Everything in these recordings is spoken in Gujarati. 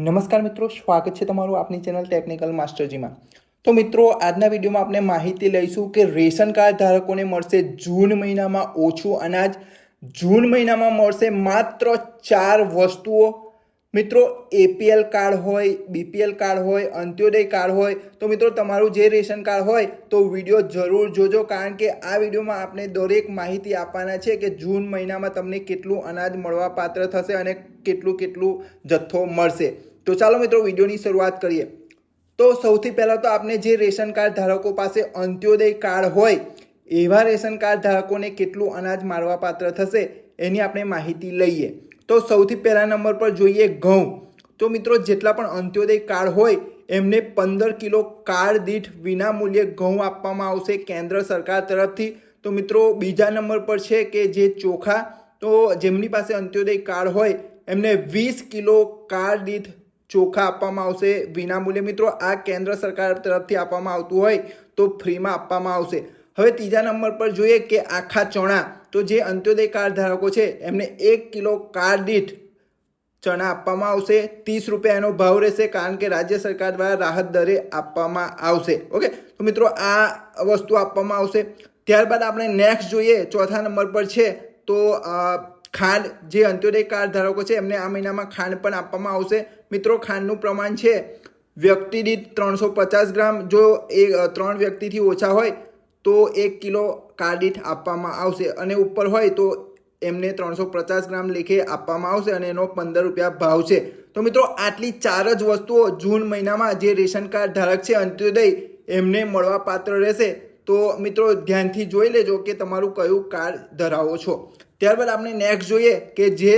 નમસ્કાર મિત્રો, સ્વાગત છે તમારું આપની ચેનલ ટેકનિકલ માસ્ટરજીમાં તો મિત્રો, આજના વિડીયોમાં આપણે માહિતી લઈશું કે રેશન કાર્ડ ધારકોને મળશે જૂન મહિનામાં ઓછું અનાજ. જૂન મહિનામાં મળશે માત્ર ચાર વસ્તુઓ. મિત્રો એપીએલ કાર્ડ હોય બીપીએલ કાર્ડ હોય, અંત્યોદય કાર્ડ હોય, તો મિત્રો, તમારું જે રેશન કાર્ડ હોય, તો વીડિયો જરૂર જોજો, કારણ કે આ વિડીયોમાં આપણે દરેક માહિતી આપવાના છે કે જૂન મહિનામાં તમને કેટલું અનાજ મળવા પાત્ર થશે અને કેટલું કેટલું જથ્થો મળશે. તો ચાલો મિત્રો, વિડીયોની શરૂઆત કરીએ. તો સૌથી પહેલાં તો આપણે જે રેશન કાર્ડ ધારકો પાસે અંત્યોદય કાર્ડ હોય, એવા રેશન કાર્ડ ધારકોને કેટલું અનાજ મારવા પાત્ર થશે એની આપણે માહિતી લઈએ. તો સૌથી પહેલા નંબર પર જોઈએ ઘઉં. તો મિત્રો, જેટલા પણ અંત્યોદય કાર્ડ હોય, એમને પંદર કિલો કાર્ડ દીઠ વિના મૂલ્યે ઘઉં આપવામાં આવશે કેન્દ્ર સરકાર તરફથી. તો મિત્રો, બીજા નંબર પર છે કે જે ચોખા, તો જેમની પાસે અંત્યોદય કાર્ડ હોય, એમને વીસ કિલો કાર્ડ દીઠ ચોખા આપવામાં આવશે. વિનામૂલ્યે મિત્રો, આ કેન્દ્ર સરકાર તરફથી આપવામાં આવતું હોય તો ફ્રીમાં આપવામાં આવશે. હવે ત્રીજા નંબર પર જોઈએ કે આખા ચણા, તો જે અંત્યોદય કાર્ડ ધારકો છે, એમને એક કિલો કાર્ડ દીઠ ચણા આપવામાં આવશે. ત્રીસ રૂપિયા એનો ભાવ રહેશે કારણ કે રાજ્ય સરકાર દ્વારા રાહત દરે આપવામાં આવશે. ઓકે? તો મિત્રો, આ વસ્તુ આપવામાં આવશે. ત્યારબાદ આપણે નેક્સ્ટ જોઈએ, ચોથા નંબર પર છે, તો ખાંડ, જે અંત્યોદય કાર્ડ ધારકો છે, એમને આ મહિનામાં ખાંડ પણ આપવામાં આવશે. મિત્રો, ખાંડનું પ્રમાણ છે વ્યક્તિ દીઠ ત્રણસો પચાસ ગ્રામ. જો એ ત્રણ વ્યક્તિથી ઓછા હોય, તો એક કિલો કાર્ડ દીઠ આપવામાં આવશે. અને ઉપર હોય, તો એમને ત્રણસો પચાસ ગ્રામ લેખે આપવામાં આવશે અને એનો પંદર રૂપિયા ભાવ છે. તો મિત્રો, આટલી ચાર જ વસ્તુઓ જૂન મહિનામાં જે રેશન કાર્ડ ધારક છે, અંત્યોદય, એમને મળવા પાત્ર રહેશે. તો મિત્રો ધ્યાનથી જોઈ લેજો કે તમારું કયું કાર્ડ ધરાવો છો. ત્યારબાદ આપણે નેક્સ્ટ જોઈએ કે જે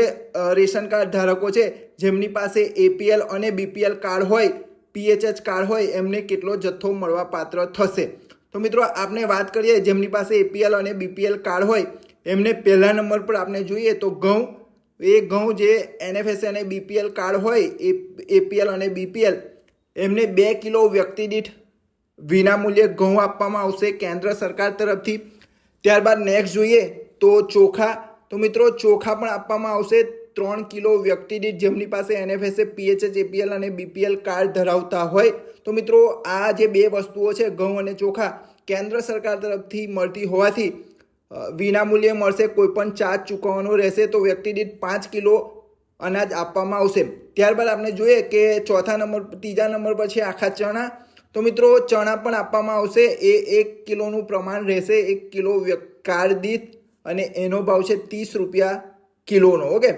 રેશન કાર્ડ ધારકો છે, જેમની પાસે એપીએલ અને બીપીએલ કાર્ડ હોય પીએચએચ કાર્ડ હોય, એમને કેટલો જથ્થો મળવા પાત્ર થશે. તો મિત્રો આપણે વાત કરીએ, જેમની પાસે એપીએલ અને બીપીએલ કાર્ડ હોય, એમને પહેલા નંબર પર આપણે જોઈએ તો ઘઉં, એ ઘઉં જે એનએફએસ અને બીપીએલ કાર્ડ હોય, એ એપીએલ અને બીપીએલ એમને બે કિલો વ્યક્તિ દીઠ વિનામૂલ્યે ઘઉં આપવામાં આવશે કેન્દ્ર સરકાર તરફથી. ત્યારબાદ નેક્સ્ટ જોઈએ તો ચોખા. તો મિત્રો, ચોખા પણ આપવામાં આવશે. ત્રણ કિલો વ્યક્તિ દીઠ જેમની પાસે એનએફએસએ પીએચએચ એપીએલ અને બીપીએલ કાર્ડ ધરાવતા હોય. તો મિત્રો, આ જે બે વસ્તુઓ છે, ઘઉં અને ચોખા, કેન્દ્ર સરકાર તરફથી મળતી હોવાથી વિનામૂલ્યે મળશે કોઈપણ ચાર્જ ચૂકવવાનો રહેશે. તો વ્યક્તિ દીઠ પાંચ કિલો અનાજ આપવામાં આવશે. ત્યારબાદ આપણે જોઈએ કે ચોથા નંબર, ત્રીજા નંબર પર છે આખા ચણા. તો મિત્રો ચણા પણ આપવામાં આવશે. એ એક કિલોનું પ્રમાણ રહેશે. એક કિલો કાર્ડ દીઠ અને એનો ભાવ છે ત્રીસ રૂપિયા કિલોનો. ઓકે?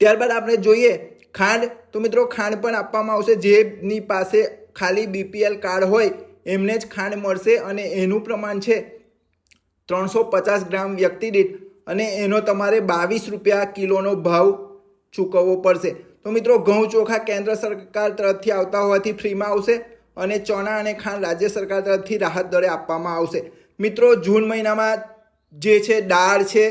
ત્યારબાદ આપણે જોઈએ ખાંડ. તો મિત્રો ખાંડ પણ આપવામાં આવશે. જેની પાસે ખાલી બીપીએલ કાર્ડ હોય, એમને જ ખાંડ મળશે અને એનું પ્રમાણ છે ત્રણસો પચાસ ગ્રામ વ્યક્તિ દીઠ અને એનો તમારે બાવીસ રૂપિયા કિલોનો ભાવ ચૂકવવો પડશે. તો મિત્રો ઘઉં ચોખા કેન્દ્ર સરકાર તરફથી આવતા હોવાથી ફ્રીમાં આવશે. અને ચણા અને ખાંડ રાજ્ય સરકાર તરફથી રાહત દરે આપવામાં આવશે. મિત્રો, જૂન મહિનામાં જે છે, દાળ છે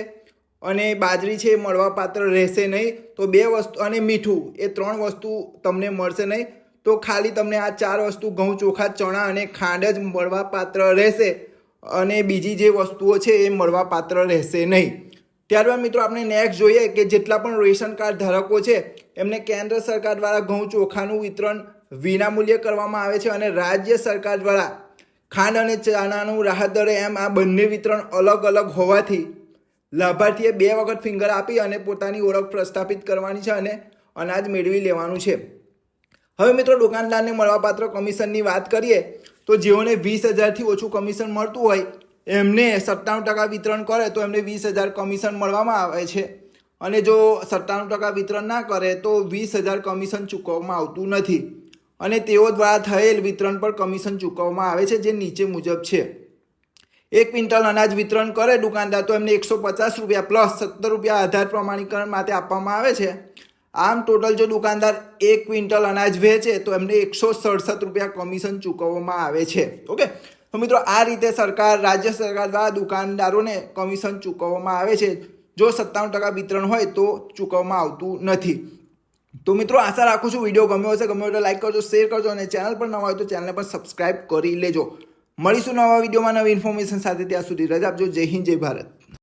અને બાજરી છે એ મળવાપાત્ર રહેશે નહીં. તો બે વસ્તુ અને મીઠું, એ ત્રણ વસ્તુ તમને મળશે નહીં. તો ખાલી તમને આ ચાર વસ્તુ ઘઉં, ચોખા, ચણા અને ખાંડ જ મળવાપાત્ર રહેશે અને બીજી જે વસ્તુઓ છે એ મળવાપાત્ર રહેશે નહીં. ત્યારબાદ મિત્રો, આપણે નેક્સ્ટ જોઈએ કે જેટલા પણ રેશન કાર્ડ ધારકો છે, એમને કેન્દ્ર સરકાર દ્વારા ઘઉં, ચોખાનું વિતરણ વિનામૂલ્યે કરવામાં આવે છે અને રાજ્ય સરકાર દ્વારા ખાંડ અને ચાનાનું રાહત દરે એમ આ બંને વિતરણ અલગ અલગ હોવાથી લાભાર્થીએ બે વખત ફિંગર આપી અને પોતાની ઓળખ પ્રસ્થાપિત કરવાની છે અને અનાજ મેળવી લેવાનું છે. હવે મિત્રો દુકાનદારને મળવાપાત્ર કમિશનની વાત કરીએ તો જેઓને વીસ હજારથી ઓછું કમિશન મળતું હોય એમને સત્તાણું ટકા વિતરણ કરે તો એમને વીસ હજાર કમિશન મળવામાં આવે છે. અને જો સત્તાણું ટકા વિતરણ ના કરે તો વીસ હજાર કમિશન ચૂકવવામાં આવતું નથી. અને તેઓ દ્વારા થયેલ વિતરણ પર કમિશન ચૂકવવામાં આવે છે જે નીચે મુજબ છે. એક ક્વિન્ટલ અનાજ વિતરણ કરે દુકાનદાર તો એમને એકસો પચાસ રૂપિયા પ્લસ સત્તર રૂપિયા આધાર પ્રમાણીકરણ માટે આપવામાં આવે છે. આમ ટોટલ જો દુકાનદાર એક ક્વિન્ટલ અનાજ વેચે તો એમને એકસો સડસઠ રૂપિયા કમિશન ચૂકવવામાં આવે છે. ઓકે? તો મિત્રો આ રીતે સરકાર, રાજ્ય સરકાર દ્વારા દુકાનદારોને કમિશન ચૂકવવામાં આવે છે. જો સત્તાવન ટકા વિતરણ હોય તો ચૂકવવામાં આવતું નથી. તો મિત્રો, આશા રાખું છું વીડિયો ગમ્યો હશે. ગમ્યો તો લાઈક કરજો શેર કરજો અને ચેનલ પર નવા હોય તો ચેનલને પણ સબસ્ક્રાઇબ કરી લેજો. મળીશું નવા વિડીયોમાં નવી ઇન્ફોર્મેશન સાથે. ત્યાં સુધી રજા આપજો. જય હિન્દ, જય ભારત.